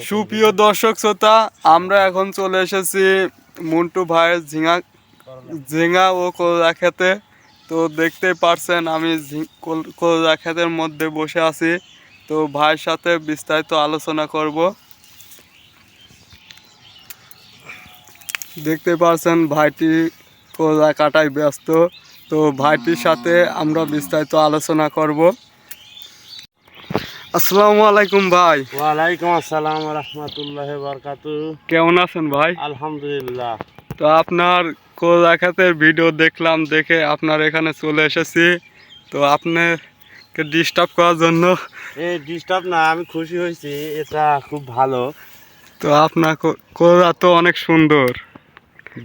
সুপ্রিয় দর্শক শ্রোতা, আমরা এখন চলে এসেছি মন্টু ভাইয়ের ঝিঙা ঝিঙা ও কলজা খেতে। তো দেখতে পারছেন, আমি কল- ক্ষেতের মধ্যে বসে আছি। তো ভাইয়ের সাথে বিস্তারিত আলোচনা করব। দেখতে পারছেন, ভাইটি কলজা কাটায় ব্যস্ত। তো ভাইটির সাথে আমরা বিস্তারিত আলোচনা করব। আসসালামু আলাইকুম ভাই। ওয়ালাইকুম আসসালাম রহমতুল্লাহ বরকাত। কেমন আছেন ভাই? আলহামদুলিল্লাহ। তো আপনার ভিডিও দেখলাম দেখে আপনার এখানে চলে এসেছি। তো আপনাকে ডিস্টার্ব করার জন্য এই ডিস্টার্ব না আমি খুশি হয়েছি এটা খুব ভালো। তো আপনার কোলা তো অনেক সুন্দর।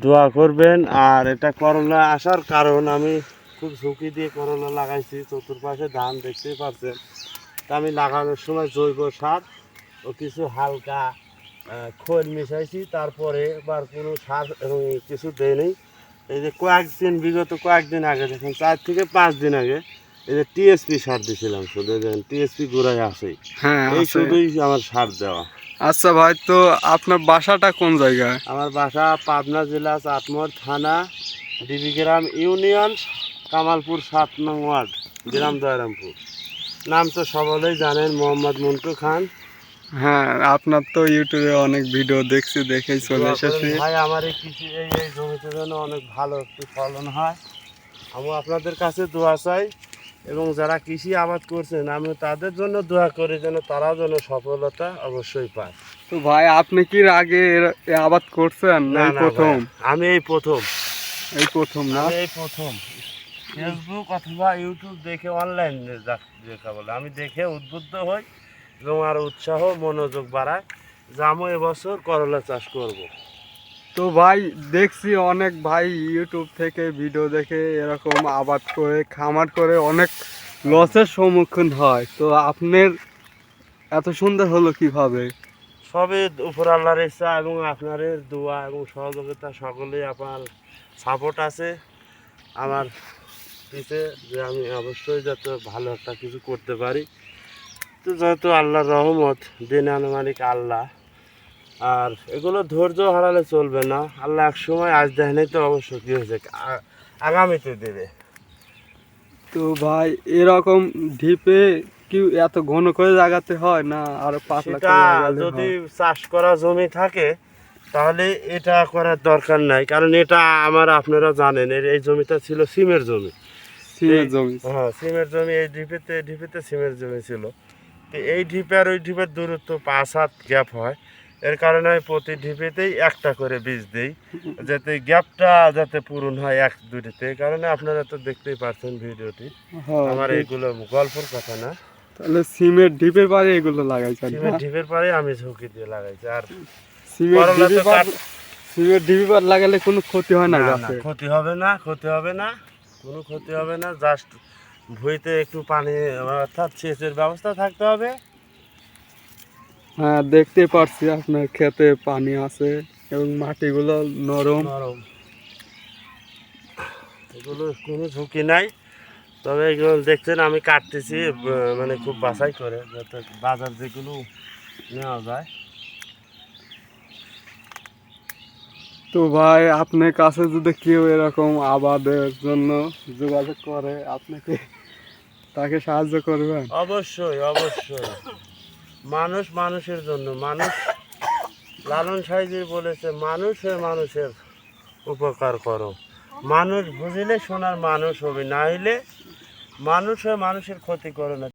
দোয়া করবেন আর এটা করলা আসার কারণ আমি খুব ঝুঁকি দিয়ে করলা লাগাইছি চতুর্পাশে ধান দেখতেই পাচ্ছেন আমি লাগানোর সময় জৈব সার ও কিছু হালকা খোল মিশাইছি তারপরে এবার কোনো সার এবং কিছু দেয়নি এই যে কয়েকদিন বিগত কয়েকদিন আগে দেখুন চার থেকে পাঁচ দিন আগে এই যে টিএসপি সার দিয়েছিলাম শুধু দেখেন টিএসপি গোড়ায় আসেই হ্যাঁ এই শুধুই আমার সার দেওয়া। আচ্ছা ভাই তো আপনার বাসাটা কোন জায়গায় আমার বাসা পাবনা জেলা চাটমোহর থানা ডিবিগ্রাম ইউনিয়ন কামালপুর সাত নং ওয়ার্ড গ্রাম দয়রামপুর। নাম তো সকলেই জানেন মোহাম্মদ মন্টু খান। হ্যাঁ আপনার তো ইউটিউবে অনেক ভিডিও দেখছি দেখেই চলে এসেছি। ভাই আমার এই কৃষি এই এই জমিতে যেন অনেক ভালো একটু ফলন হয়। আমি আপনাদের কাছে দোয়া চাই এবং যারা কৃষি আবাদ করছেন আমি তাদের জন্য দোয়া করি যেন তারা যেন সফলতা অবশ্যই পায়। তো ভাই আপনি কি আগে আবাদ করছেন? না প্রথম? আমি এই প্রথম। এই প্রথম না? এই প্রথম। ফেসবুক অথবা ইউটিউব দেখে অনলাইন দেখা বলে। আমি দেখে উদ্বুদ্ধ হই এবং আর উৎসাহ মনোযোগ বাড়ায়। যে আমি এবছর করলা চাষ করব। তো ভাই দেখছি অনেক ভাই ইউটিউব থেকে ভিডিও দেখে এরকম আবাদ করে খামার করে অনেক লসের সম্মুখীন হয়। তো আপনার এত সুন্দর হলো কীভাবে? সবই উপর আল্লাহর ইচ্ছা এবং আপনাদের দোয়া এবং সহযোগিতা সকলেই আপনার সাপোর্ট আছে। আমার পিছে যে আমি অবশ্যই যাতে ভালো একটা কিছু করতে পারি। তো যেহেতু আল্লাহর রহমত দিন আনুমানিক আল্লাহ আর এগুলো ধৈর্য হারালে চলবে না। আল্লাহ এক সময় আজ দেখেনি তো অবশ্য কী হয়েছে আগামীতে দেবে। তো ভাই এরকম ঢিপে কি এত ঘন করে লাগাতে হয় না আর পাতলা যদি চাষ করা জমি থাকে তাহলে এটা করার দরকার নাই। কারণ এটা আমার আপনারা জানেন এর- এই জমিটা ছিল সিমের জমি। সিমের জমি। হ্যাঁ সিমের জমি এই ঢিপিতে ঢিপিতে সিমের জমি ছিল। তো এই ঢিপে আর ওই ঢিপের দূরত্ব পাঁচ হাত গ্যাপ হয়। এর কারণে আমি প্রতি ঢিপেতেই একটা করে বীজ দিই যাতে গ্যাপটা যাতে পূরণ হয় এক দুটিতে এই কারণে আপনারা তো দেখতেই পাচ্ছেন ভিডিওটি। হ্যাঁ, আমার এইগুলো গল্পর কথা না। তাহলে সিমের ঢিপের পারে এগুলো লাগাইছেন। সিমের ঢিপের পরে আমি ঝুঁকি দিয়ে লাগাইছি। আর সিমের করলা তো ঢিপে পার সিমের ঢিপে পার লাগালে কোনো ক্ষতি হয় না ক্ষতি হবে না ক্ষতি হবে না। কোনো ক্ষতি হবে না জাস্ট ভুঁইতে একটু পানি অর্থাৎ সেচের ব্যবস্থা থাকতে হবে। হ্যাঁ দেখতে পারছি আপনার ক্ষেতে পানি আছে এবং মাটিগুলো নরম। নরম। এগুলো কোনো ঝুঁকি নাই তবে এগুলো দেখছেন আমি কাটতেছি মানে খুব বাছাই করে যাতে বাজার যেগুলো নেওয়া যায়। তো ভাই, আপনার কাছে যদি কেউ এরকম আবাদের জন্য যোগাযোগ করে আপনাকে তাকে সাহায্য করবেন? অবশ্যই অবশ্যই। মানুষ মানুষের জন্য, মানুষ লালন সাইজি বলেছে মানুষ হয়ে মানুষের উপকার করো। মানুষ বুঝিলে সোনার মানুষ হবে, না হইলে মানুষ হয়ে মানুষের ক্ষতি করো না।